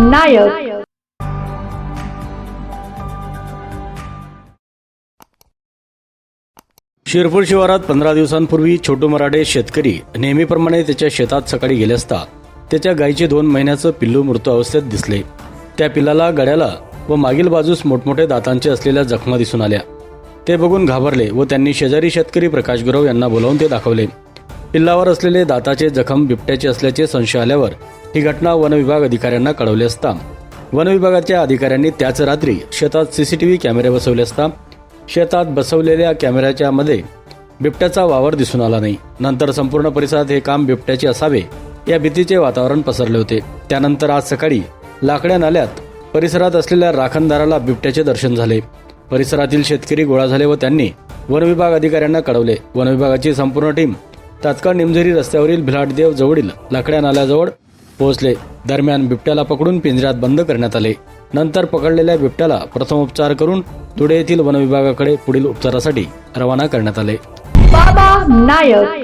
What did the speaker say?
नायक. शिरपूर शिवारात पंधरा दिवसांपूर्वी छोटू मराठे शेतकरी नेहमीप्रमाणे त्याच्या शेतात सकाळी गेले असता त्याच्या गायीचे दोन महिन्याचं पिल्लू मृत अवस्थेत दिसले. त्या पिल्लाला गड्याला व मागील बाजूस मोठमोठे दातांचे असलेल्या जखमा दिसून आल्या. ते बघून घाबरले व त्यांनी शेजारी शेतकरी प्रकाश गुरव यांना बोलावून ते दाखवले. पिल्लावर असलेले दाताचे जखम बिबट्याचे असल्याचे संशय आल्यावर ही घटना वनविभाग अधिकाऱ्यांना कळवली असता. वनविभागाच्या अधिकाऱ्यांनी त्याच रात्री शेतात सीसीटीव्ही कॅमेरे बसवले असता. शेतात बसवलेल्या कॅमेऱ्याच्या मध्ये बिबट्याचा वावर दिसून आला नाही. नंतर संपूर्ण परिसरात हे काम बिबट्याचे असावे या भीतीचे वातावरण पसरले होते. त्यानंतर आज सकाळी लाकड्या नाल्यात परिसरात असलेल्या राखणदाराला बिबट्याचे दर्शन झाले. परिसरातील शेतकरी गोळा झाले व त्यांनी वनविभाग अधिकाऱ्यांना कळवले. वनविभागाची संपूर्ण टीम तात्काळ निमझरी रस्त्यावरील भिलाटदेव जवळील लाकड्या नाल्याजवळ पोहोचले. दरम्यान बिबट्याला पकडून पिंजऱ्यात बंद करण्यात आले. नंतर पकडलेल्या बिबट्याला प्रथमोपचार करून धुळे येथील वनविभागाकडे पुढील उपचारासाठी रवाना करण्यात आले. बाबा नायक.